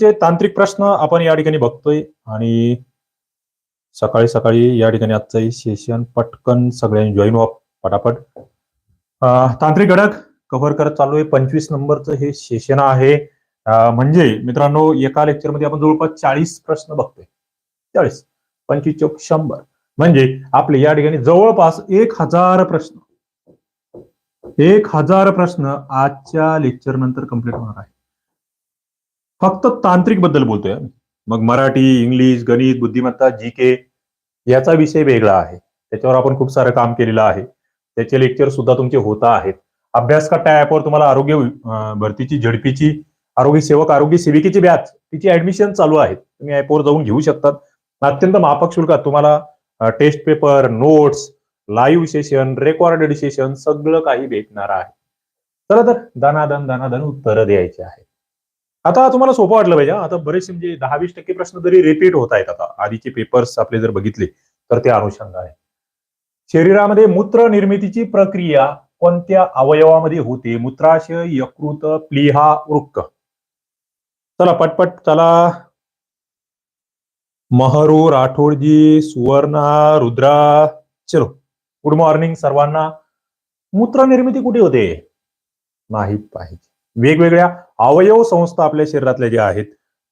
जे तांत्रिक प्रश्न आपण या ठिकाणी बघतोय आणि सकाळी सकाळी या ठिकाणी आजचं सेशन पटकन सगळ्यांनी जॉईन व्हा पटापट. तांत्रिक घटक कव्हर करत चालू आहे पंचवीस नंबरचं हे सेशन आहे. म्हणजे मित्रांनो एका लेक्चरमध्ये आपण जवळपास चाळीस प्रश्न बघतोय. चाळीस पंचवीस चौक शंभर. म्हणजे आपले या ठिकाणी जवळपास एक हजार प्रश्न. एक हजार प्रश्न आजच्या लेक्चर नंतर कंप्लीट होणार आहे फक्त तांत्रिकबद्दल बोलतोय आम्ही. मग मराठी इंग्लिश गणित बुद्धिमत्ता जी के याचा विषय वेगळा आहे. त्याच्यावर आपण खूप सारं काम केलेलं आहे. त्याचे लेक्चर सुद्धा तुमचे होत आहेत. अभ्यास कट्टा ऍपवर तुम्हाला आरोग्य भरतीची झडपीची आरोग्य सेवक आरोग्य सेविकेची बॅच तिची ऍडमिशन चालू आहेत. तुम्ही ऍपवर जाऊन घेऊ शकतात. अत्यंत माफक शुल्कात तुम्हाला test paper notes live session recorded session सगळं काही भेटणार आहे. चला तर दनादन दनादन उत्तरं द्यायची आहे आता तुम्हाला सोपं वाटलं पाहिजे आता बरेचसे म्हणजे दहा वीस टक्के प्रश्न जरी रिपीट होत आहेत आता. आधीचे पेपर्स आपले जर बघितले तर ते अनुषंगाने. शरीरामध्ये मूत्र निर्मितीची प्रक्रिया कोणत्या अवयवामध्ये होते? मूत्राशय यकृत प्लिहा वृक्क. चला पटपट चला. महरू राठोडजी सुवर्णा रुद्रा चलो. गुड मॉर्निंग सर्वांना. मूत्र निर्मिती कुठे होते? माहीत पाहिजे. वेगवेगळ्या अवयव संस्था आपल्या शरीरातल्या ज्या आहेत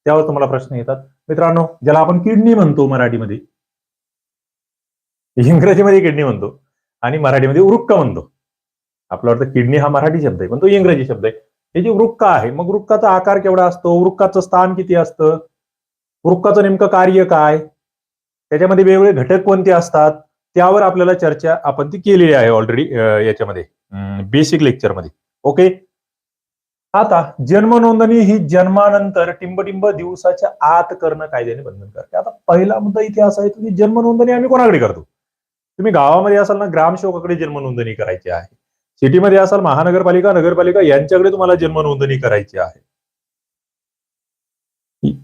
त्यावर तुम्हाला प्रश्न येतात. मित्रांनो ज्याला आपण किडनी म्हणतो मराठीमध्ये. इंग्रजीमध्ये किडनी म्हणतो आणि मराठीमध्ये वृक्क म्हणतो. आपला वाटतं किडनी हा मराठी शब्द आहे पण तो इंग्रजी शब्द आहे. हे जे वृक्क आहे मग वृक्काचा आकार केवढा असतो? वृक्काचं स्थान किती असतं? वृक्काचं नेमकं कार्य काय? त्याच्यामध्ये वेगवेगळे घटक कोणते असतात? त्यावर आपल्याला चर्चा आपण ती केलेली आहे ऑलरेडी याच्यामध्ये बेसिक लेक्चरमध्ये ओके आता जन्म नोंदणी ही जन्मानंतर टिंबटिंब दिवसाच्या आत करणं कायद्याने बंधनकारक आहे. आता पहिला मुद्दा इथे असा आहे की जन्म नोंदणी आम्ही कोणाकडे करतो? तुम्ही गावामध्ये असाल ना ग्रामसेवकाकडे जन्म नोंदणी करायची आहे. सिटीमध्ये असाल महानगरपालिका नगरपालिका यांच्याकडे तुम्हाला जन्म नोंदणी करायची आहे.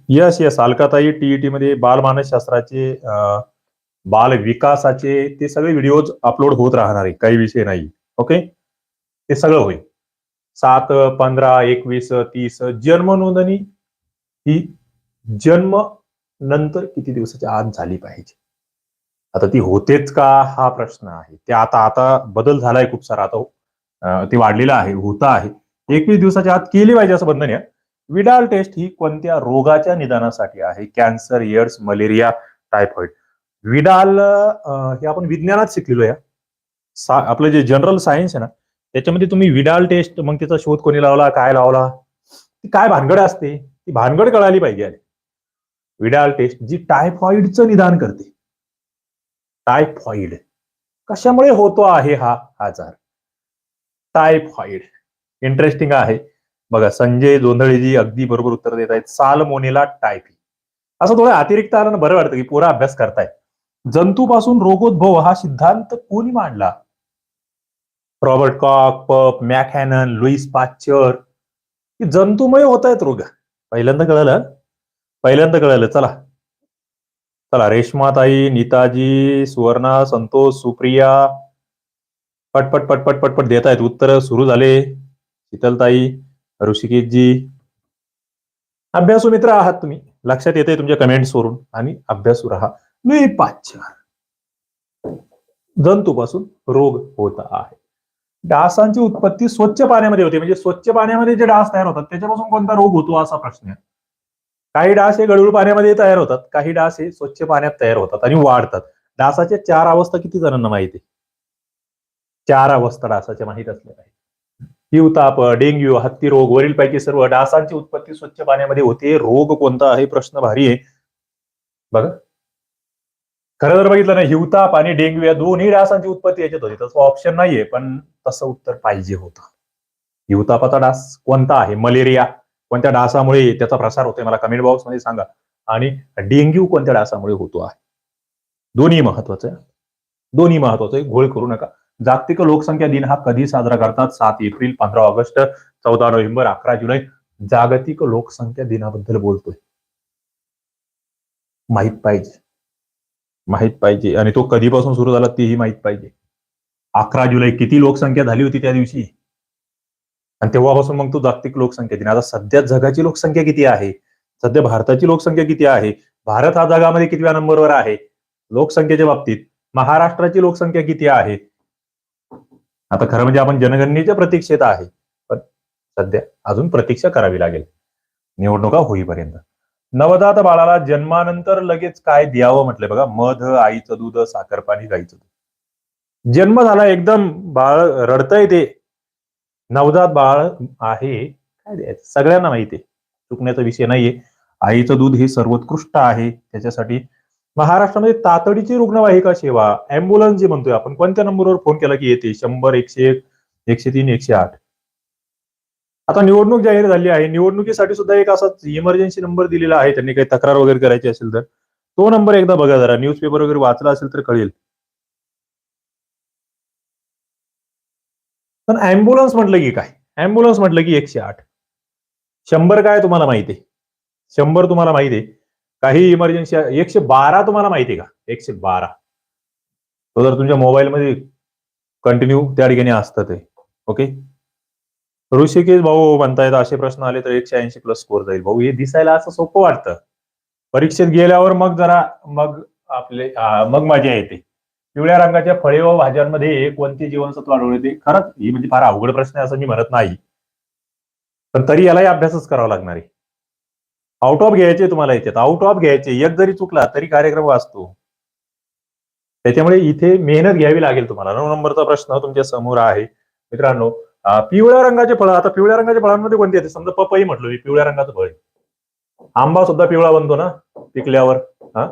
यस यस अलकाताई टीईटी मध्ये बालमानसशास्त्राचे बाल विकासाचे ते सगळे व्हिडिओज अपलोड होत राहणार आहे. काही विषय नाही. ओके? ते सगळं होईल. सात पंधरा एकवीस तीस जन्म नोंदणी ही जन्म नंतर किती दिवसाच्या आत झाली पाहिजे? आता ती होतेच का? हा प्रश्न आहे. ते आता आता बदल झालाय खूप सारा. आता ते वाढलेलं आहे होता आहे. एकवीस दिवसाच्या आत केली पाहिजे असं बंधन आहे. विडाल टेस्ट ही कोणत्या रोगाच्या निदानासाठी आहे? Cancer AIDS malaria typhoid. Widal हे आपण विज्ञानात शिकलेलो या सा- आपलं जे जनरल सायन्स आहे ना त्याच्यामध्ये तुम्ही विडाल टेस्ट मग त्याचा शोध कोणी लावला काय लावला? ती काय भानगड असते? ती भानगड कळाली पाहिजे आधी. विडाल टेस्ट जी टायफॉइडचं निदान करते. टायफॉइड. कशामुळे होतो आहे हा आजार? टायफॉइड. इंटरेस्टिंग आहे. बघा संजय जोंधळेजी अगदी बरोबर उत्तर देत आहेत. Salmonella typhi. असं थोडं अतिरिक्त आलं ना बरं वाटतं की पुरा अभ्यास करतायत. जंतूपासून रोगोद्भव हा सिद्धांत कोणी मांडला? रॉबर्ट कॉक पप मॅकहॅनन लुईस पाश्चर की जंतूमुळे होत आहेत रोग. पहिल्यांदा कळलं पहिल्यांदा कळलं. चला. चला रेश्माताई नीताजी सुवर्णा संतोष सुप्रिया. पटपट पटपट पटपट देत आहेत उत्तर सुरू झाले. शीतलताई ऋषिकेशजी. अभ्यासू मित्र आहात तुम्ही. लक्षात येते तुमच्या कमेंट्स वरून. आणि अभ्यासू राहा. लुई पाश्चर जंतूपासून रोग होत आहे. डासांची उत्पत्ती स्वच्छ पाण्यामध्ये होते. म्हणजे स्वच्छ पाण्यामध्ये जे डास तयार होतात त्याच्यापासून कोणता रोग होतो असा प्रश्न आहे. काही डास हे गळूळ पाण्यामध्ये तयार होतात काही डास हे स्वच्छ पाण्यात तयार होतात आणि वाढतात. डासाच्या चार अवस्था किती जणांना माहिती आहे? चार अवस्था डासाच्या माहीत असल्या पाहिजे. हिवताप डेंग्यू हत्ती रोग वरीलपैकी सर्व डासांची उत्पत्ती स्वच्छ पाण्यामध्ये होते. रोग कोणता आहे? प्रश्न भारी आहे. बघा. खरं जर बघितलं ना हिवताप आणि डेंग्यू या दोन्ही डासांची उत्पत्ती याच्यात होती. तसं ऑप्शन नाहीये पण तसं उत्तर पाहिजे होतं. हिवतापाचा डास कोणता आहे? मलेरिया कोणत्या डासामुळे त्याचा प्रसार होतोय? मला कमेंट बॉक्समध्ये सांगा. आणि डेंग्यू कोणत्या डासामुळे होतो आहे? दोन्ही महत्वाचं आहे. दोन्ही महत्वाचं आहे. घोळ करू नका. जागतिक लोकसंख्या दिन हा कधी साजरा करतात? सात एप्रिल पंधरा ऑगस्ट चौदा नोव्हेंबर अकरा जुलै. जागतिक लोकसंख्या दिनाबद्दल बोलतोय. माहीत पाहिजे. माहीत पाहिजे. आणि तो कधीपासून सुरू झाला तेही माहीत पाहिजे. अकरा जुलै किती लोकसंख्या झाली होती त्या दिवशी? आणि तेव्हापासून मग तो जागतिक लोकसंख्या दिन. आता सध्या जगाची लोकसंख्या किती आहे? सध्या भारताची लोकसंख्या किती आहे? भारत हा जगामध्ये कितव्या नंबरवर आहे? लोकसंख्येच्या बाबतीत महाराष्ट्राची लोकसंख्या किती आहे? आता खरं म्हणजे आपण जनगणनेच्या प्रतीक्षेत आहे. पण सध्या अजून प्रतीक्षा करावी लागेल. निवडणुका होईपर्यंत. नवजात बाळाला जन्मानंतर लगेच काय द्यावं म्हटलंय बघा? मध आईचं दूध साखर पाणी गाईचं दूध. जन्म झाला एकदम बाळ रडतंय ते. नवजात बाळ आहे. काय द्यायचं? सगळ्यांना माहिती आहे. चुकण्याचा विषय नाहीये. आईचं दूध हे सर्वोत्कृष्ट आहे. त्याच्यासाठी महाराष्ट्रामध्ये तातडीची रुग्णवाहिका सेवा अँब्युलन्स जी म्हणतोय आपण कोणत्या नंबरवर फोन केला की येते? शंभर एकशे एक एकशे तीन एकशे आठ. आता निवडणूक जाहीर झाली आहे. निवडणुकीसाठी सुद्धा एक असा इमर्जन्सी नंबर दिलेला आहे. त्यांनी काही तक्रार वगैरे करायची असेल तर. तो नंबर एकदा बघा जरा. न्यूजपेपर वगैरे वाचला असेल तर कळेल. पण अँब्युलन्स म्हटलं की काय? अँब्युलन्स म्हटलं की एकशे आठ. शंभर काय तुम्हाला माहिती? आहे शंभर तुम्हाला माहिती? आहे काही इमर्जन्सी एकशे बारा तुम्हाला माहिती आहे का? एकशे बारा. तो जर तुमच्या मोबाईलमध्ये कंटिन्यू त्या ठिकाणी असतं ते. ओके ऋषिकेश भाऊ म्हणतायत असे प्रश्न आले तर एकशे ऐंशी प्लस स्कोर जाईल. भाऊ हे दिसायला असं सोपं वाटतं. परीक्षेत गेल्यावर मग जरा मग आपले मग मजा येते. पिवळ्या रंगाच्या फळे व भाज्यांमध्ये कोणते जीवनसत्व आढळते खरंच ही म्हणजे फार अवघड प्रश्न आहे असं मी म्हणत नाही. पण तरी यालाही अभ्यासच करावा लागणार आहे. आउट ऑफ घ्यायचे तुम्हाला याच्यात आउट ऑफ घ्यायचे. एक जरी चुकला तरी कार्यक्रम वाचतो. त्याच्यामुळे इथे मेहनत घ्यावी लागेल तुम्हाला. नऊ नंबरचा प्रश्न तुमच्यासमोर आहे. मित्रांनो पिवळ्या रंगाचे फळं आता पिवळ्या रंगाच्या फळांमध्ये कोणते येते? समजा पपई म्हटलं मी पिवळ्या रंगाचं फळ. आहे. आंबा सुद्धा पिवळा बनतो ना पिकल्यावर हा?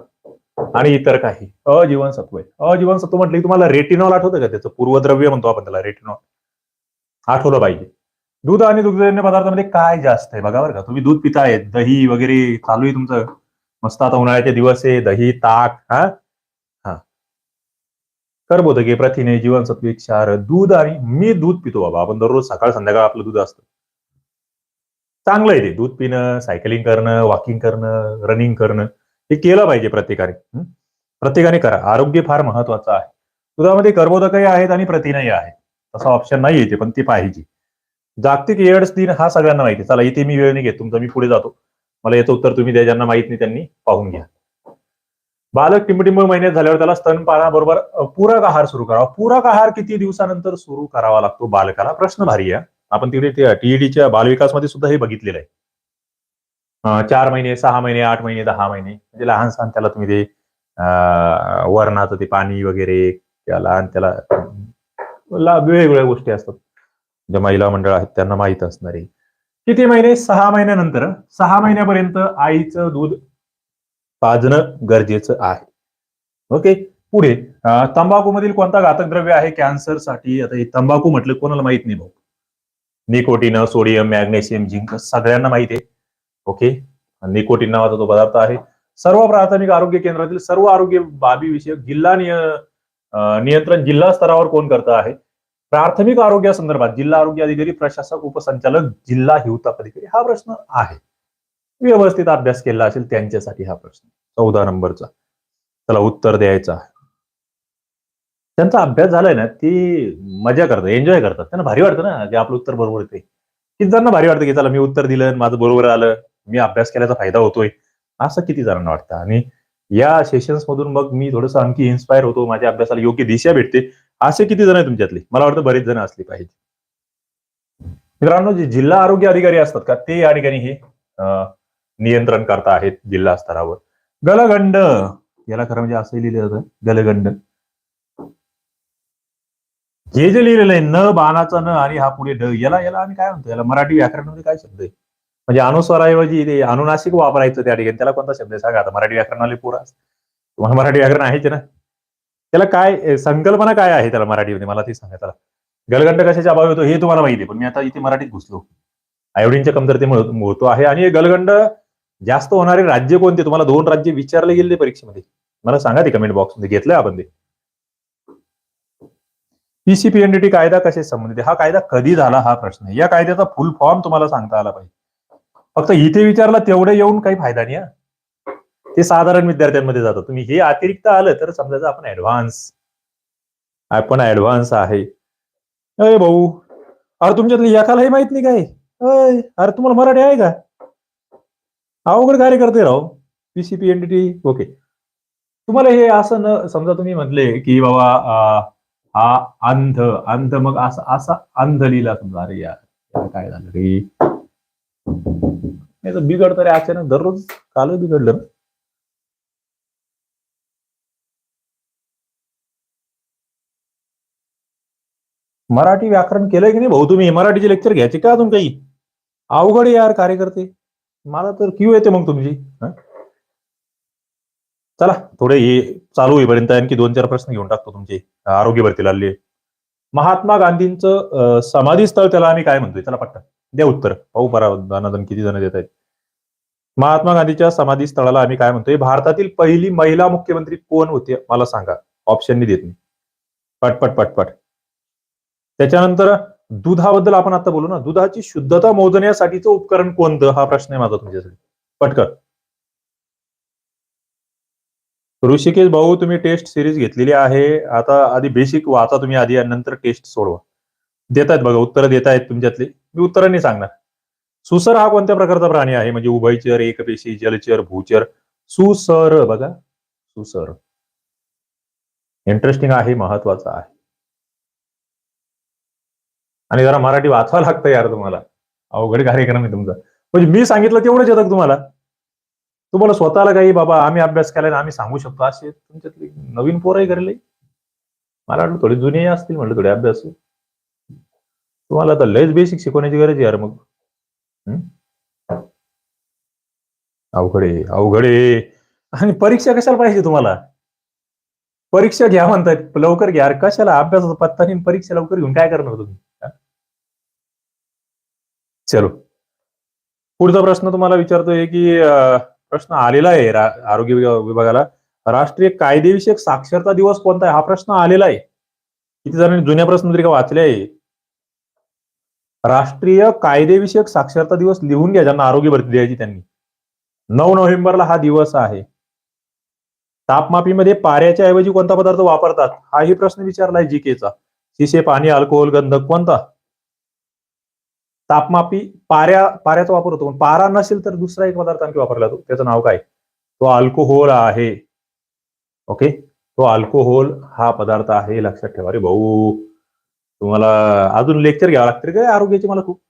आणि इतर काही. अजीवनसत्व आहे. अजीवनसत्व म्हटलं की तुम्हाला रेटिनॉल आठवतं का त्याचं? पूर्वद्रव्य म्हणतो आपण त्याला रेटिनॉल आठवलं पाहिजे. दूध आणि दुग्धजन्य पदार्थामध्ये काय जास्त आहे? बघा बरं का तुम्ही दूध पिताय दही वगैरे चालू आहे तुमचं. मस्त आता उन्हाळ्याचे दिवस आहे दही ताक हा? कर्बोदके प्रथिने जीवनसत्वे क्षार दूध आणि मी दूध पितो बाबा. आपण दररोज सकाळ संध्याकाळ आपलं दूध असतं. चांगलं आहे ते. दूध पिणं सायकलिंग करणं वॉकिंग करणं रनिंग करणं हे केलं पाहिजे प्रत्येकाने. प्रत्येकाने करा. आरोग्य फार महत्वाचं आहे. दुधामध्ये कर्बोदकही आहेत आणि प्रथिनही आहेत. तसा ऑप्शन नाही येते पण ती पाहिजे. जागतिक एड्स दिन हा सगळ्यांना माहिती चला इथे मी वेळ नाही घेत. तुमचा मी पुढे जातो. मला याचं उत्तर तुम्ही द्या. ज्यांना माहीत नाही त्यांनी पाहून घ्या. बालक टिंबटिंब महिन्यात झाल्यावर त्याला स्तनपानाबरोबर पूरक आहार सुरू करावा. पूरक आहार किती दिवसानंतर सुरू करावा लागतो बालकाला? प्रश्न भारी आहे आपण तिकडे टीईडीच्या बालविकासमध्ये सुद्धा हे बघितलेलं आहे. चार महिने सहा महिने आठ महिने दहा महिने. म्हणजे लहान सहान त्याला तुम्ही ते वरणाचं ते पाणी वगैरे त्या लहान त्याला वेगवेगळ्या गोष्टी असतात. ज्या महिला मंडळ आहेत त्यांना माहीत असणारे. किती महिने? सहा महिन्यानंतर. सहा महिन्यापर्यंत आईचं दूध पाजणं गरजेचं आहे. ओके पुढे तंबाखू मधील कोणता घातक द्रव्य आहे कॅन्सरसाठी? आता हे तंबाखू म्हटलं कोणाला माहीत नाही भाऊ. निकोटीन सोडियम मॅग्नेशियम झिंक सगळ्यांना माहिती आहे. ओके निकोटीन नावाचा तो पदार्थ आहे. सर्व प्राथमिक आरोग्य केंद्रातील सर्व आरोग्य बाबी विषयक जिल्हा निय नियंत्रण जिल्हा स्तरावर कोण करत आहे? प्राथमिक आरोग्यासंदर्भात जिल्हा आरोग्य अधिकारी प्रशासक उपसंचालक जिल्हा हिवताप अधिकारी हा प्रश्न आहे. व्यवस्थित अभ्यास केला असेल त्यांच्यासाठी हा प्रश्न. चौदा नंबरचा. त्याला उत्तर द्यायचा. त्यांचा अभ्यास झालाय ना ती मजा करतात एन्जॉय करतात. त्यांना भारी वाटतं ना जे आपलं उत्तर बरोबर येते किती जणांना भारी वाटतं की चला मी उत्तर दिलं माझं बरोबर आलं मी अभ्यास केल्याचा फायदा होतोय. असं किती जणांना वाटतं. आणि या सेशन्स मधून मग मी थोडस आणखी इन्स्पायर होतो माझ्या अभ्यासाला योग्य दिशा भेटते. असे किती जण आहे तुमच्यातले? मला वाटतं बरेच जण असले पाहिजे. मित्रांनो जे जिल्हा आरोग्य अधिकारी असतात का ते या ठिकाणी हे नियंत्रण करता आहेत जिल्हा स्तरावर. गलगंड याला खरं म्हणजे असं लिहिलं जातं गलगंड. हे जे लिहिलेलं आहे न बाणाचा न आणि हा पुढे ड याला याला आम्ही काय म्हणतो? याला मराठी व्याकरणामध्ये काय शब्द आहे? म्हणजे अनुस्वाराऐवजी ते अनुनासिक वापरायचं त्या ठिकाणी. त्याला कोणता शब्द आहे? सांगा. आता मराठी व्याकरणाले पुरा तुम्हाला मराठी व्याकरण आहेच ना? त्याला काय संकल्पना काय आहे त्याला मराठीमध्ये? मला ते सांगा त्याला. गलगंड कशाच्या अभावी होतो हे तुम्हाला माहिती आहे पण मी आता इथे मराठीत घुसलो. आयोडीनच्या कमतरतेमुळे होतो आहे. आणि गलगंड जास्त होणारे राज्य कोणते? तुम्हाला दोन राज्य विचारले गेले परीक्षेमध्ये. मला सांगा ते कमेंट बॉक्समध्ये घेतलंय आपण ते. पीसीपीएनडीटी कायदा कसे संबंधित हा कायदा कधी झाला? हा प्रश्न आहे. या कायद्याचा फुल फॉर्म तुम्हाला सांगता आला पाहिजे. फक्त इथे विचारला तेवढे येऊन काही फायदा नाही ते साधारण विद्यार्थ्यांमध्ये जातं. तुम्ही हे अतिरिक्त आलं तर समजायचं आपण ऍडव्हान्स आपण ऍडव्हान्स आहे. अरे भाऊ अरे तुमच्यातली एकालाही माहीत नाही काय? अरे तुम्हाला मराठी आहे का? अवघड कार्य करते राव. पीसीपी एनडीटी ओके तुम्हाला हे असं न समजा तुम्ही म्हटले की बाबा हा अंध अंध मग असा असा अंध लिहिला समजा अरे यार काय झालं रे? नाही तर बिघडतं रे अचानक दररोज काल बिघडलं मराठी व्याकरण केलंय की नाही भाऊ तुम्ही? मराठीचे लेक्चर घ्यायचे का अजून काही? अवघड आहे यार कार्यकर्ते मला तर क्यू येते मग तुमची चला थोडे हे चालू होईपर्यंत आणखी दोन चार प्रश्न घेऊन टाकतो तुमचे. आरोग्य भरतीला आले महात्मा गांधींचं समाधी स्थळ त्याला आम्ही काय म्हणतोय? चला पट्टा द्या उत्तर. पाहू परा किती जण देत आहेत महात्मा गांधीच्या समाधी स्थळाला आम्ही काय म्हणतोय? भारतातील पहिली महिला मुख्यमंत्री कोण होते? मला सांगा. ऑप्शननी देत नाही. पटपट पटपट. त्याच्यानंतर दुधाबद्दल आपण आता बोलू ना. दुधाची शुद्धता मोजण्यासाठीचं उपकरण कोणतं? हा प्रश्न आहे माझा तुमच्यासाठी. पटकन. ऋषिकेश भाऊ तुम्ही टेस्ट सिरीज घेतलेली आहे. आता आधी बेसिक वाचा तुम्ही आधी नंतर टेस्ट सोडवा. देतायत बघा उत्तर देतायत तुमच्यातले. मी उत्तर नाही सांगणार. सुसर हा कोणत्या प्रकारचा प्राणी आहे? म्हणजे उभयचर एकपेशी जलचर भूचर सुसर बघा. सुसर. इंटरेस्टिंग आहे महत्त्वाचा आहे. आणि जरा मराठी वाचवा लागतं यार तुम्हाला. अवघड कार्यक्रम आहे तुमचा. म्हणजे मी सांगितलं तेवढंच येतं तुम्हाला? तुम्हाला स्वतःला काही बाबा आम्ही अभ्यास केला आम्ही सांगू शकतो. असे तुमच्यातले नवीन पोरही करले मला वाटलं थोडी जुने असतील म्हटलं थोडे अभ्यास. तुम्हाला आता लयच बेसिक शिकवण्याची गरज आहे यार मग. अवघडे अवघड आहे अवघड आहे. आणि परीक्षा कशाला पाहिजे तुम्हाला? परीक्षा घ्या म्हणतात लवकर घ्या. कशाला? अभ्यासाचा पत्ता नाही परीक्षा लवकर घेऊन काय करणार तुम्ही? चलो. पुढचा प्रश्न तुम्हाला विचारतोय की प्रश्न आलेला आहे आरोग्य विभागाला. राष्ट्रीय कायदेविषयक साक्षरता दिवस कोणता आहे? हा प्रश्न आलेला आहे. किती जणांनी जुन्या प्रश्नपत्रिका वाचल्या आहे? राष्ट्रीय कायदेविषयक साक्षरता दिवस लिहून घ्या ज्यांना आरोग्य भरती द्यायची त्यांनी. नऊ नोव्हेंबरला हा दिवस आहे. तापमापीमध्ये पाऱ्याच्या ऐवजी कोणता पदार्थ वापरतात? हाही प्रश्न विचारलाय जीकेचा शिशे पाणी अल्कोहोल गंधक कोणता? तापमापी पाऱ्या पाऱ्याचा वापर होतो. पण पारा नसेल तर दुसरा एक पदार्थ आणखी वापरला जातो. त्याचं नाव काय? तो अल्कोहोल आहे. ओके? तो अल्कोहोल हा पदार्थ आहे लक्षात ठेवा. रे भाऊ तुम्हाला अजून लेक्चर घ्यावं लागतं काय आरोग्याची मला खूप.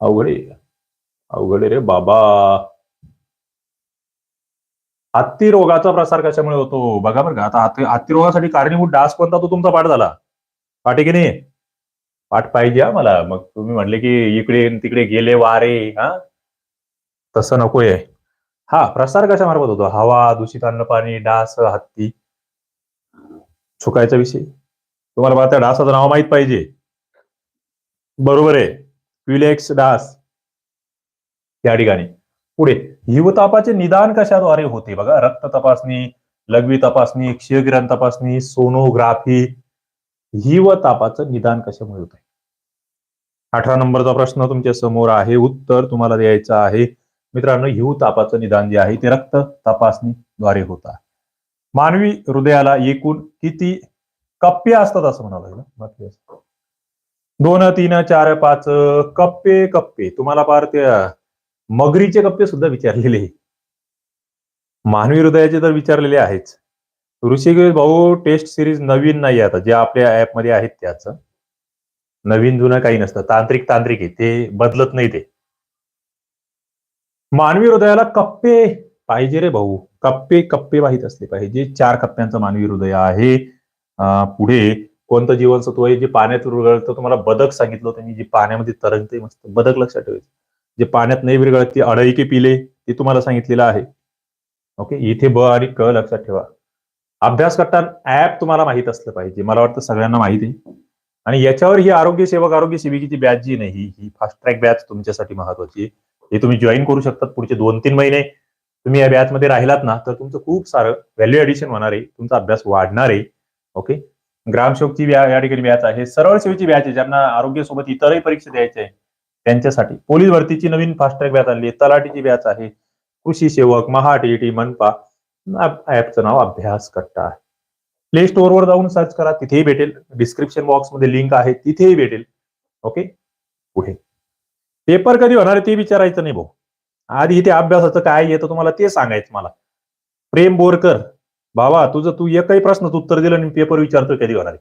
अवघड आहे. अवघड आहे रे बाबा. हत्ती रोगाचा प्रसार कशामुळे होतो? बघा बरं का. आता हत्ती रोगासाठी कारणीभूत डास कोणता? तो तुमचा पाठ झाला. पाठ आहे की नाही? पाठ पाहिजे हा मला. मग तुम्ही म्हटले की इकडे न तिकडे गेले वारे हा? तसं नकोय. हा प्रसार कशा मार्फत होतो? हवा दूषित अन्न पाणी डास हत्ती? चुकायचा विषय. तुम्हाला मला त्या डासाचं नाव माहीत पाहिजे. बरोबर आहे. क्विलेक्स डास. या ठिकाणी. पुढे हिवतापाचे निदान कशाद्वारे होते? बघा रक्त तपासणी लघवी तपासणी क्षयग्रहण तपासणी सोनोग्राफी हिवतापाचं निदान कशामुळे होत आहे अठरा नंबरचा प्रश्न तुमच्यासमोर आहे. उत्तर तुम्हाला द्यायचं आहे. मित्रांनो हिवतापाचं निदान जे आहे ते रक्त तपासणीद्वारे होत मानवी हृदयाला एकूण किती कप्पे असतात असं म्हणावं बाकी दोन तीन चार पाच कप्पे कप्पे. तुम्हाला फार त्या मगरीचे कप्पे सुद्धा विचारलेले. आहे. मानवी हृदयाचे तर विचारलेले आहेच. ऋषिकेश भाऊ टेस्ट सिरीज नवीन नाही आता. जे आपल्या ऍपमध्ये आहेत त्याच. नवीन जुनं काही नसतं. तांत्रिक तांत्रिक आहे. ते बदलत नाही ते. मानवी हृदयाला कप्पे पाहिजे रे भाऊ. कप्पे कप्पे माहीत असले पाहिजे. चार कप्प्यांचं मानवी हृदय आहे. पुढे कोणतं जीवनसत्व आहे? जे पाण्यात विरघळतं तुम्हाला बदक सांगितलं होतं मी. जे पाण्यामध्ये तरंगते मस्त बदक लक्षात ठेवायचं. जे पाण्यात नाही विरघळत ते अडईके पिले ते तुम्हाला सांगितलेलं आहे. ओके? इथे ब आणि क लक्षात ठेवा. अभ्यास करताना ऍप तुम्हाला माहीत असलं पाहिजे. मला वाटतं सगळ्यांना माहिती आहे. आणि याच्यावर ही आरोग्य सेवक आरोग्य सेविकेची बॅच जी नाही ही फास्ट ट्रॅक बॅच तुमच्यासाठी महत्वाची आहे. हे तुम्ही जॉईन करू शकतात पुढचे दोन तीन महिने. तुम्ही या बॅच मध्ये राहिलात ना तर तुमचं खूप सारं व्हॅल्यू एडिशन होणार आहे. तुमचा अभ्यास वाढणार आहे. ओके ग्रामसेवकची या ठिकाणी बॅच आहे. सरळ सेवेची बॅच आहे ज्यांना आरोग्यासोबत इतरही परीक्षा द्यायच्या आहे त्यांच्यासाठी. पोलीस भरतीची नवीन फास्ट ट्रॅक बॅच आणली आहे. तलाठीची बॅच आहे. कृषी सेवक महाटीटी मनपा ऍपचं नाव अभ्यास कट्टा आहे. प्ले स्टोअरवर जाऊन सर्च करा तिथेही भेटेल. डिस्क्रिप्शन बॉक्समध्ये लिंक आहे तिथेही भेटेल. ओके पुढे. पेपर कधी होणार ते विचारायचं नाही भाऊ. आधी इथे अभ्यासाचं काय येतं तुम्हाला ते सांगायचं मला. प्रेम बोरकर बाबा तुझं तू एकही प्रश्नाचं उत्तर दिलं आणि पेपर विचारतो कधी होणार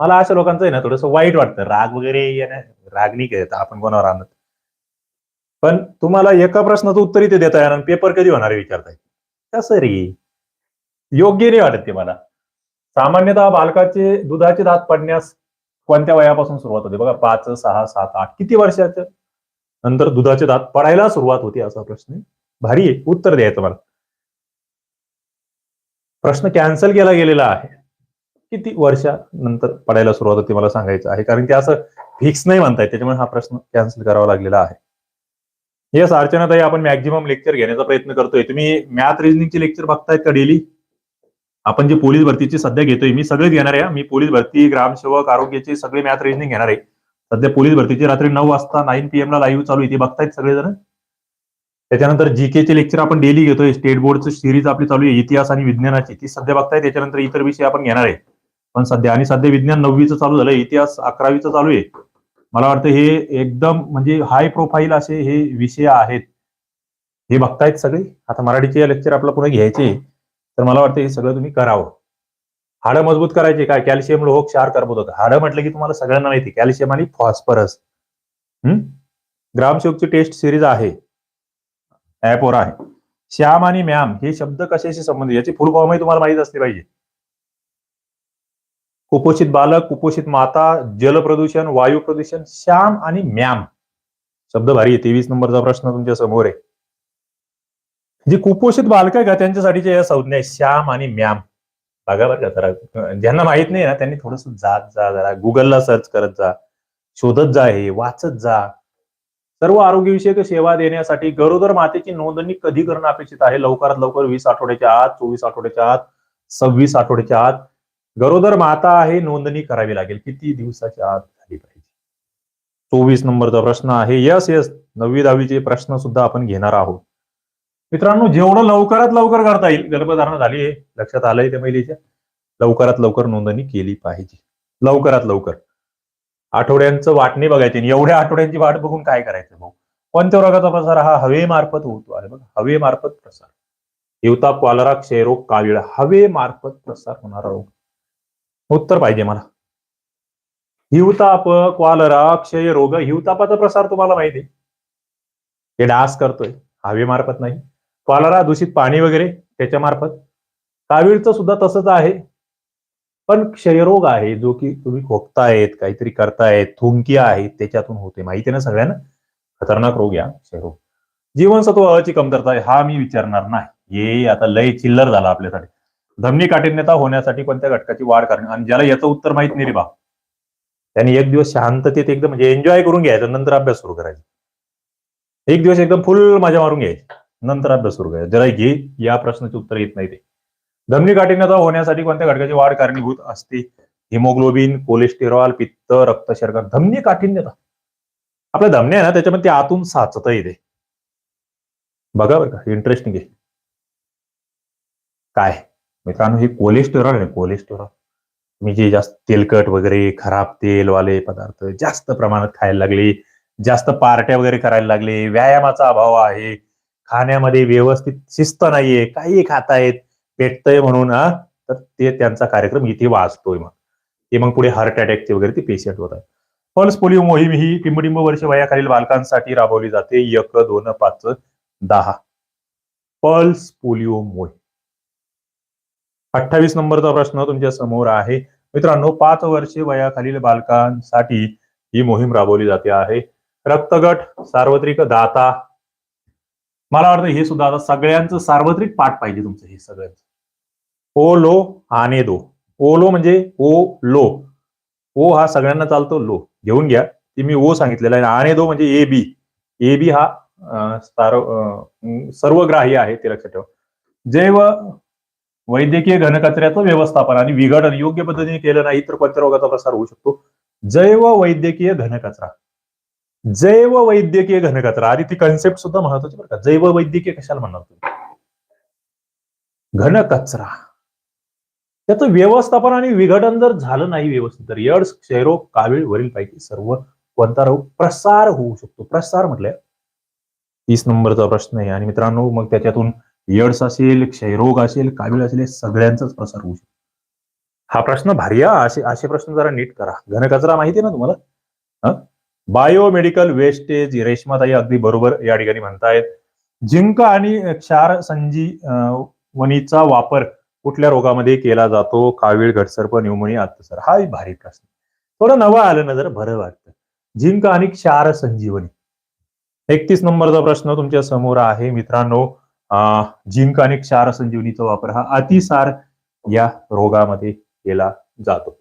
मला अशा लोकांचं आहे ना थोडंसं वाईट वाटतं. राग वगैरे राग नाही घेत आपण कोणावर आणत? पण तुम्हाला एका प्रश्नाचं उत्तर इथे देता येणार पेपर कधी होणार विचारताय? कसं रे? योग्य नाही वाटत ते मला. सामान्यतः बालकाचे दुधाचे दात पडण्यास कोणत्या वयापासून सुरुवात होते? बघा पाच सहा सात आठ किती वर्षाच्या नंतर दुधाचे दात पडायला सुरुवात होते असा प्रश्न भारी आहे. उत्तर द्यायचं मला. प्रश्न कॅन्सल केला गेलेला आहे. किती वर्षानंतर पडायला सुरुवात होते मला सांगायचं आहे? कारण की असं फिक्स नाही म्हणताय त्याच्यामुळे हा प्रश्न कॅन्सल करावा लागलेला आहे. येस अर्चनाताई आपण मॅक्झिमम लेक्चर घेण्याचा प्रयत्न करतोय. तुम्ही मॅथ रिजनिंगचे लेक्चर बघतायत का डेली आपण जे पोलीस भरतीचे सध्या घेतोय मी सगळेच घेणार आहे. मी पोलीस भरती ग्रामसेवक आरोग्याचे सगळे मॅथ रेजनिंग घेणार आहे. सध्या पोलीस भरतीची रात्री नऊ वाजता नाईन पीएम ला लाईव्ह चालू आहे. ते बघतायत सगळेजण. त्याच्यानंतर जीके चे लेक्चर आपण डेली घेतोय. स्टेट बोर्डचं सिरीज आपली चालू आहे. इतिहास आणि विज्ञानाची. ती सध्या बघताय त्याच्यानंतर इतर विषय आपण घेणार आहे. पण सध्या आणि सध्या विज्ञान नववीचं चालू झालंय. इतिहास अकरावीचं चालू आहे. मला वाटतं हे एकदम म्हणजे हाय प्रोफाईल असे हे विषय आहेत. हे बघतायत सगळे. आता मराठीचे लेक्चर आपल्याला पुन्हा घ्यायचे. तर मला वाटतं हे सगळं तुम्ही करावं. हाडं मजबूत करायचे काय? कॅल्शियम लोह हो, क्षार कर्बोदक हाडं म्हटलं की तुम्हाला सगळ्यांना माहिती कॅल्शियम आणि फॉस्फरस. हम्म ग्रामसेवकची टेस्ट सिरीज आहे. ऍपवर आहे. श्याम आणि मॅम हे शब्द कशाशी संबंधित? याची फुल फॉर्मही तुम्हाला माहीत असली पाहिजे. कुपोषित बालक कुपोषित माता जल प्रदूषण वायू प्रदूषण श्याम आणि मॅम शब्द भारी आहे. तेवीस नंबरचा प्रश्न तुमच्यासमोर आहे. जी कुपोषित बालक आहे का त्यांच्यासाठीच्या या संज्ञा आहे श्याम आणि मॅम बघा बरं का जरा ज्यांना माहीत नाही ना त्यांनी थोडस जात जा जरा गुगलला सर्च करत जा शोधत जा हे वाचत जा. सर्व आरोग्यविषयक सेवा देण्यासाठी गरोदर मातेची नोंदणी कधी करणं अपेक्षित आहे? लवकरात लवकर वीस आठवड्याच्या आत चोवीस आठवड्याच्या आत सव्वीस आठवड्याच्या आत. गरोदर माता आहे नोंदणी करावी लागेल. किती दिवसाच्या आत झाली पाहिजे? चोवीस नंबरचा प्रश्न आहे. यस यस नववी दहावीचे प्रश्न सुद्धा आपण घेणार आहोत. मित्रांनो जेवढं लवकरात लवकर करता येईल गर्भधारणा झाली आहे लक्षात आलंय त्या महिलेच्या लवकरात लवकर नोंदणी केली पाहिजे. लवकरात लवकर. आठवड्यांचं वाटणे बघायचे आणि एवढ्या आठवड्यांची वाट बघून काय करायचं भाऊ? कोणत्या रोगाचा प्रसार? हा हवेमार्फत होतो. अरे बघा हवेमार्फत प्रसार. हिवताप कॉलरा क्षयरोग कावीळ हवेमार्फत प्रसार होणारा रोग. उत्तर पाहिजे मला. हिवताप क्वालरा क्षयरोग हिवतापाचा प्रसार तुम्हाला माहिती आहे. हे डास करतोय. हवेमार्फत नाही. पालारा दूषित पाणी वगैरे त्याच्या मार्फत कावीळचं सुद्धा तसंच आहे. पण क्षयरोग आहे जो की तुम्ही खोकतायत काहीतरी करतायत थुंकी आहेत त्याच्यातून होते. माहिती ना सगळ्यांना? खतरनाक रोग या क्षयरोग. जीवनसत्व अची कमतरता आहे हा मी विचारणार नाही. हे आता लय चिल्लर झाला आपल्यासाठी. धमनी काठिण्यता होण्यासाठी कोणत्या घटकाची वाढ करणे. आणि ज्याला याचं उत्तर माहीत नाही रे बा त्यांनी एक दिवस शांततेत एकदम म्हणजे एन्जॉय करून घ्यायचं नंतर अभ्यास सुरू करायचा. एक दिवस एकदम फुल मजा मारून घ्यायची. नंतर अभ्यास सुरू करायचा जरा घे या प्रश्नाचे उत्तर येत नाही ते. धमनी काठिन्यता होण्यासाठी कोणत्या घटकाची वाढ कारणीभूत असते? हिमोग्लोबिन कोलेस्टेरॉल पित्त रक्त धमनी काठिन्यता. आपल्या धमन्या आहे ना त्याच्यामध्ये ते आतून साचत येते बघा बरं का इंटरेस्टिंग आहे काय? मित्रांनो हे कोलेस्टेरॉल आहे कोलेस्टेरॉल. मी जे जास्त तेलकट वगैरे खराब तेलवाले पदार्थ जास्त प्रमाणात खायला लागले जास्त पार्ट्या वगैरे करायला लागले व्यायामाचा अभाव आहे खाण्यामध्ये व्यवस्थित शिस्त नाहीये काही खातायत पेटतंय म्हणून हा? तर ते त्यांचा कार्यक्रम इथे वाचतोय मग. ते मग पुढे हार्ट अटॅकचे वगैरे ते पेशंट होतात. पल्स पोलिओ मोहीम ही टिंबडिंब वर्ष वयाखालील बालकांसाठी राबवली जाते. एक दोन पाच दहा. पल्स पोलिओ मोहीम. अठ्ठावीस नंबरचा प्रश्न तुमच्यासमोर आहे. मित्रांनो पाच वर्षे वयाखालील बालकांसाठी ही मोहीम राबवली जाते आहे. रक्तगट सार्वत्रिक दाता मला वाटतं हे सुद्धा आता सगळ्यांचं सार्वत्रिक पाठ पाहिजे तुमचं हे सगळ्यांचं. ओ लो आने दो. ओ लो म्हणजे ओ लो. ओ हा सगळ्यांना चालतो लो. घेऊन घ्या. ते मी ओ सांगितलेला आहे. आणे दो म्हणजे ए बी. ए बी हा अं, सर्वग्राही आहे ते लक्षात ठेवा. जैव वैद्यकीय घनकचऱ्याचं व्यवस्थापन आणि विघटन योग्य पद्धतीने केलं नाही तर पंचरोगाचा प्रसार होऊ शकतो. जैव वैद्यकीय घनकचरा. जैव वैद्यकीय घनकचरा. आधी ती कन्सेप्ट सुद्धा महत्वाची बरं का. जैव वैद्यकीय कशाला म्हणणार तुम्ही? घनकचरा. त्याचं व्यवस्थापन आणि विघटन जर झालं नाही व्यवस्थित तर यड्स क्षयरोग कावीळ वरील पैकी सर्व कोणता रोग प्रसार होऊ शकतो. प्रसार म्हटल्या तीस नंबरचा प्रश्न आहे. आणि मित्रांनो मग त्याच्यातून एड्स असेल क्षयरोग असेल कावीळ असेल सगळ्यांचाच प्रसार होऊ शकतो. हा प्रश्न भारी असे असे प्रश्न जरा नीट करा. घनकचरा माहिती आहे ना तुम्हाला? बायोमेडिकल वेस्टेज रेशमाताई अगदी बरोबर या ठिकाणी म्हणतायत. जिंक आणि क्षार संजी वनीचा वापर कुठल्या रोगामध्ये केला जातो? कावीळ घटसर्प न्यूमोनिया अत्तसर हा भारी प्रश्न. थोडं नवं आलं ना जर बरं वाटतं. जिंक आणि क्षार संजीवनी एकतीस नंबरचा प्रश्न तुमच्यासमोर आहे. मित्रांनो जिंक आणि क्षार संजीवनीचा वापर हा अतिसार या रोगामध्ये केला जातो.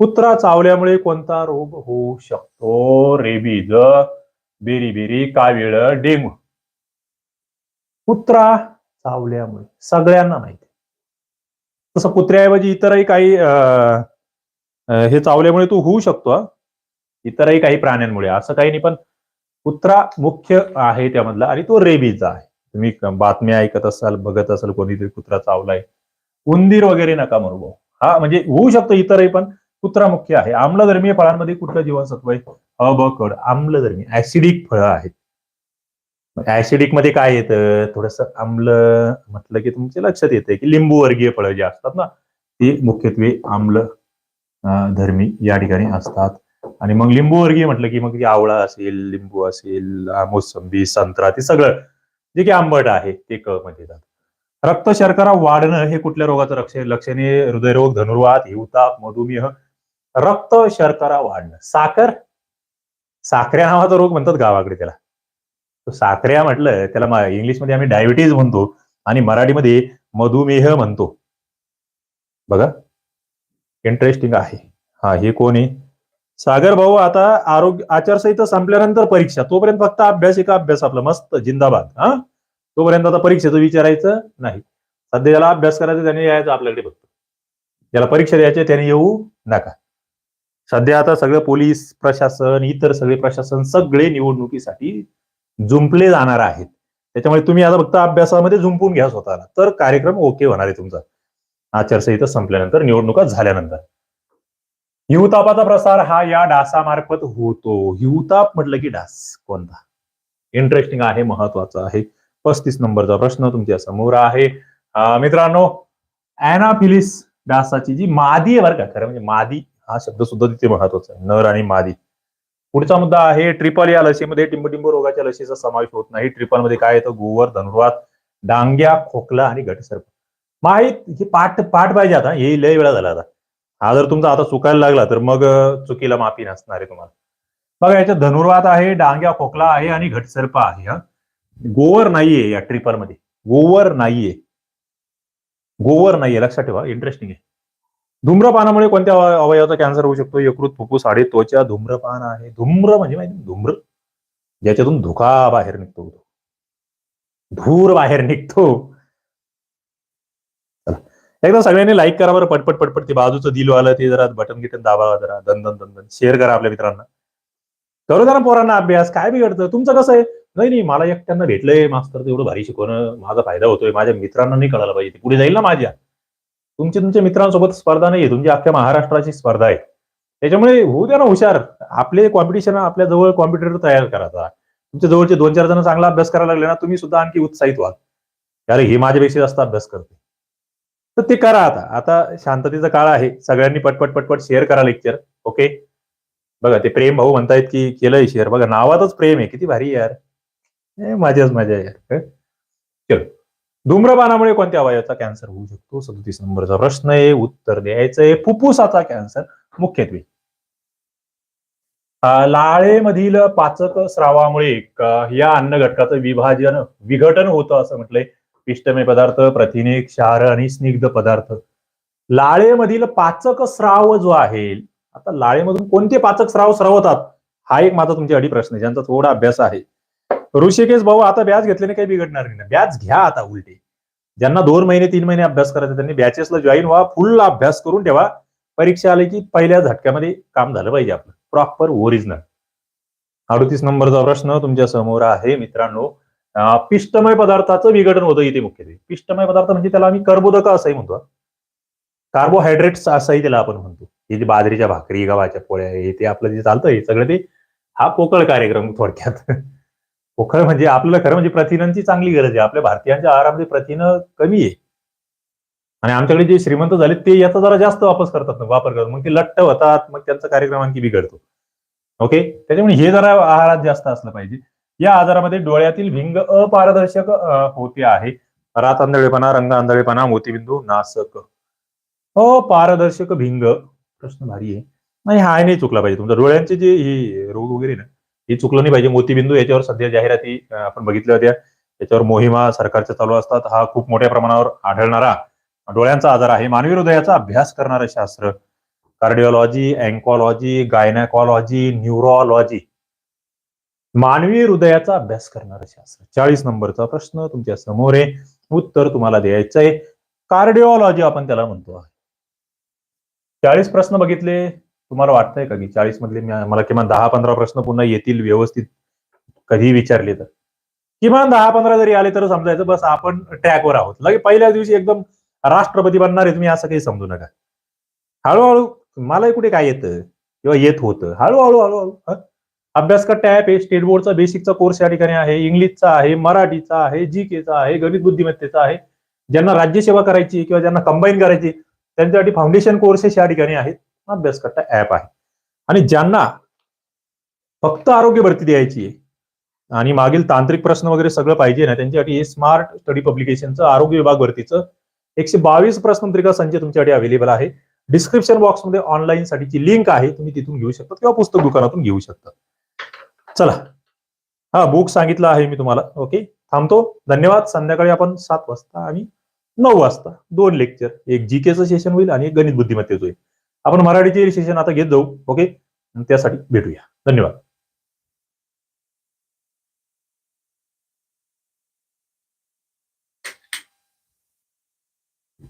कुत्रा चावल्यामुळे कोणता रोग होऊ शकतो? रेबीज बेरी बेरी कावीळ डेंगू. कुत्रा चावल्यामुळे सगळ्यांना माहिती तसं कुत्र्याऐवजी इतरही काही हे चावल्यामुळे तू होऊ शकतो इतरही काही प्राण्यांमुळे असं काही नाही पण कुत्रा मुख्य आहे त्यामधला आणि तो रेबीज आहे. तुम्ही बातम्या ऐकत असाल बघत असाल कोणीतरी कुत्रा चावलाय उंदीर वगैरे नका मरू हा म्हणजे होऊ शकतो इतरही पण कुत्रा मुख्य आहे. आम्लधर्मीय फळांमध्ये कुठलं जीवनसत्व आहे? अ ब कड आम्लधर्मी ऍसिडिक फळं आहेत. ऍसिडिकमध्ये काय येतं? थोडस आम्ल म्हटलं की तुमच्या लक्षात येतं की लिंबू वर्गीय फळं जे असतात ना ती मुख्यत्वे आम्ल धर्मी या ठिकाणी असतात. आणि मग लिंबू वर्गीय म्हटलं की मग ती आवळा असेल लिंबू असेल मोसंबी संत्रा ते सगळं जे की आंबट आहे ते क मध्ये येतात. रक्त शर्करा वाढणं हे कुठल्या रोगाचं लक्ष लक्षणे? हृदयरोग धनुर्वात हिवताप मधुमेह रक्त शर्करा वाढणं. साखर? साखऱ्या नावाचा रोग म्हणतात गावाकडे त्याला. तो साखऱ्या म्हटलं त्याला इंग्लिशमध्ये आम्ही डायबिटीज म्हणतो आणि मराठीमध्ये मधुमेह म्हणतो. बघा. इंटरेस्टिंग आहे. हा हे कोण आहे? सागर भाऊ आता आरोग्य आचारसंहिता संपल्यानंतर परीक्षा. तोपर्यंत फक्त अभ्यास एका अभ्यास आपला. मस्त जिंदाबाद. हा? तोपर्यंत आता परीक्षेचं विचारायचं नाही. सध्या ज्याला अभ्यास करायचा त्याने यायचं आपल्याकडे फक्त. ज्याला परीक्षा द्यायची त्याने येऊ नका. सध्या आता सगळं पोलीस प्रशासन इतर सगळे प्रशासन सगळे निवडणुकीसाठी जुंपले जाणार आहेत. त्याच्यामुळे तुम्ही आता फक्त अभ्यासामध्ये जुंपून घ्या स्वतःला. तर कार्यक्रम ओके होणार आहे तुमचा. आचारसंहिता संपल्यानंतर निवडणुका झाल्यानंतर. हिवतापाचा प्रसार हा या डासामार्फत होतो. हिवताप म्हटलं की डास. कोणता? इंटरेस्टिंग आहे महत्त्वाचा आहे. पस्तीस नंबरचा प्रश्न तुमच्यासमोर आहे. मित्रांनो अॅनाफिलिस डासाची जी मादी आहे बरं का खरं म्हणजे मादी हा शब्द सुद्धा तिथे महत्त्वाचा आहे. नर आणि मादी. पुढचा मुद्दा आहे ट्रिपल या लसीमध्ये टिंबटिंब रोगाच्या लसीचा समावेश होत नाही. ट्रिपलमध्ये काय येतं? गोवर धनुर्वात डांग्या खोकला आणि घटसर्प. माहीत हे पाठ पाठ पाहिजे आता. हे लय वेळा झाला आता. हा जर तुमचा आता चुकायला लागला तर मग चुकीला माफी नसणार आहे तुम्हाला. बघा याच्यात धनुर्वात आहे डांग्या खोकला आहे आणि घटसर्प आहे हा. गोवर नाहीये या ट्रिपलमध्ये गोवर नाहीये. गोवर नाहीये. लक्षात ठेवा इंटरेस्टिंग आहे. धूम्रपानामुळे कोणत्या अवयवाचा कॅन्सर होऊ शकतो? यकृत फुफ्फुस हाडे त्वचा धूम्रपान आहे. धूम्र म्हणजे माहिती? धूम्र. ज्याच्यातून धुका बाहेर निघतो. धूर बाहेर निघतो. एकदा सगळ्यांनी लाईक करा बरं. पटपट पटपट. ते बाजूचं दिलो आलं ते जरा बटन गिटन दाबा जरा. दंदन दंदन शेअर करा आपल्या मित्रांना. करू द्या ना पोरांना अभ्यास. काय बिघडतं? तुमचं कसं आहे? नाही नाही. मला एकट्यांना भेटलंय. मास्तर एवढं भारी शिकवणं. माझा फायदा होतोय. माझ्या मित्रांना नाही कळायला पाहिजे. ते पुढे जाईल ना माझ्या. तुमची तुमच्या मित्रांसोबत स्पर्धा नाहीये तुमची अख्ख्या महाराष्ट्राची स्पर्धा आहे. त्याच्यामुळे होऊ द्या ना हुशार. आपले कॉम्पिटिशन आपल्या जवळ कॉम्पिटिटर तयार करायचा तुमच्या जवळचे दोन चार जण चांगला अभ्यास करायला लागले ना तुम्ही सुद्धा आणखी उत्साहित व्हाल अरे हे माझ्यापेक्षा जास्त अभ्यास करते. तर ते करा आता. आता शांततेचा काळ आहे. सगळ्यांनी पटपट पटपट शेअर करा लेक्चर ओके बघा ते प्रेम भाऊ म्हणतायत की केलंय शेअर बघा नावातच प्रेम आहे. किती भारी आहे यार. माझ्याच मजाच मजा आहे यार. चलो. धूम्रपानामुळे कोणत्या अवयवाचा कॅन्सर होऊ शकतो? सदतीस नंबरचा प्रश्न आहे. उत्तर द्यायचं आहे. फुफ्फुसाचा कॅन्सर मुख्यत्वे. लाळेमधील पाचक स्रावामुळे या अन्न घटकाचं विभाजन विघटन होतं असं म्हटलंय. पिष्टमय पदार्थ प्रथिने क्षार आणि स्निग्ध पदार्थ. लाळेमधील पाचक स्राव जो आहे आता लाळेमधून कोणते पाचक स्राव स्रावतात? हा एक माझा तुमच्यासाठी प्रश्न आहे. ज्यांचा थोडा अभ्यास आहे. ऋषिकेश भाऊ आता व्याज घेतल्याने काही बिघडणार नाही व्याज घ्या आता उलटे. ज्यांना दोन महिने तीन महिने अभ्यास करायचा त्यांनी बॅचेसला जॉईन व्हा फुल अभ्यास करून ठेवा. परीक्षा आली की पहिल्या झटक्यामध्ये काम झालं पाहिजे आपलं. प्रॉपर ओरिजिनल अडतीस नंबरचा प्रश्न तुमच्यासमोर आहे मित्रांनो. पिष्टमय पदार्थाचं विघटन होतं इथे मुख्यत्वे पिष्टमय पदार्थ म्हणजे त्याला आम्ही कर्बोदक असंही म्हणतो कार्बोहायड्रेट्स असंही त्याला आपण म्हणतो. हे जे बाजरीच्या भाकरी गव्हाच्या पोळ्या हे ते आपलं जे चालतं हे सगळं ते हा पोकळ कार्यक्रम थोडक्यात. हो, खरं म्हणजे आपल्याला खरं म्हणजे प्रथिनांची चांगली गरज आहे. आपल्या भारतीयांच्या आहारामध्ये प्रथिनं कमी आहे. आणि आमच्याकडे जे श्रीमंत झाले ते याचा जरा जास्त वापर करतात वापर करतात. मग ते लट्ट होतात मग त्यांचा कार्यक्रम आणखी बिघडतो. ओके? त्याच्यामुळे हे जरा आहारात जास्त असलं पाहिजे. या आजारामध्ये डोळ्यातील भिंग अपारदर्शक होते आहे. रात आंधळेपणा रंग आंधळेपणा मोतीबिंदू नासक. अपारदर्शक भिंग प्रश्न भारी आहे. नाही हा नाही चुकला पाहिजे. तुमच्या डोळ्यांचे जे हे रोग वगैरे ना हे चुकलं नाही पाहिजे. मोतीबिंदू याच्यावर सध्या जाहिराती आपण बघितल्या होत्या. याच्यावर मोहिमा सरकारच्या चालू असतात. हा खूप मोठ्या प्रमाणावर आढळणारा डोळ्यांचा आजार आहे. मानवी हृदयाचा अभ्यास करणारं शास्त्र कार्डिओलॉजी अँकॉलॉजी गायनॅकॉलॉजी न्यूरोलॉजी. मानवी हृदयाचा अभ्यास करणारं शास्त्र. चाळीस नंबरचा प्रश्न तुमच्यासमोर आहे. उत्तर तुम्हाला द्यायचंय. कार्डिओलॉजी आपण त्याला म्हणतो चाळीस प्रश्न बघितले. तुम्हाला वाटतंय का की चाळीस मधले मी- मला किमान दहा पंधरा प्रश्न पुन्हा येतील व्यवस्थित? कधी विचारले तर. किमान दहा पंधरा जरी आले तर समजायचं बस आपण ट्रॅकवर आहोत. लगे पहिल्या दिवशी एकदम राष्ट्रपती बनणार आहे तुम्ही असं काही समजू नका. हळूहळू मलाही कुठे काय येतं? किंवा येत होतं. हळूहळू हळूहळू अभ्यास का टॅप आहे स्टेट बोर्डचा बेसिकचा कोर्स या ठिकाणी आहे इंग्लिशचा आहे मराठीचा आहे जी केचा आहे गणित बुद्धिमत्तेचा आहे. ज्यांना राज्यसेवा करायची किंवा ज्यांना कंबाईन करायची त्यांच्यासाठी फाउंडेशन कोर्सेस या ठिकाणी आहेत. अभ्यास करता ऍप आहे. आणि ज्यांना फक्त आरोग्य भरती द्यायची आहे आणि मागील तांत्रिक प्रश्न वगैरे सगळं पाहिजे ना त्यांच्यासाठी हे स्मार्ट स्टडी पब्लिकेशनचं आरोग्य विभाग भरतीचं एकशे बावीस प्रश्नपत्रिका संच तुमच्यासाठी अवेलेबल आहे. डिस्क्रिप्शन बॉक्समध्ये ऑनलाईन साठीची लिंक आहे तुम्ही तिथून घेऊ शकता किंवा पुस्तक दुकानातून घेऊ शकता. चला. हा बुक सांगितलं आहे मी तुम्हाला. ओके थांबतो. धन्यवाद. संध्याकाळी आपण सात वाजता आणि नऊ वाजता दोन लेक्चर एक जीकेचं सेशन होईल आणि एक गणित बुद्धिमत्तेचं होईल. आपण मराठीचे सेशन आता घेत जाऊ ओके त्यासाठी भेटूया. धन्यवाद.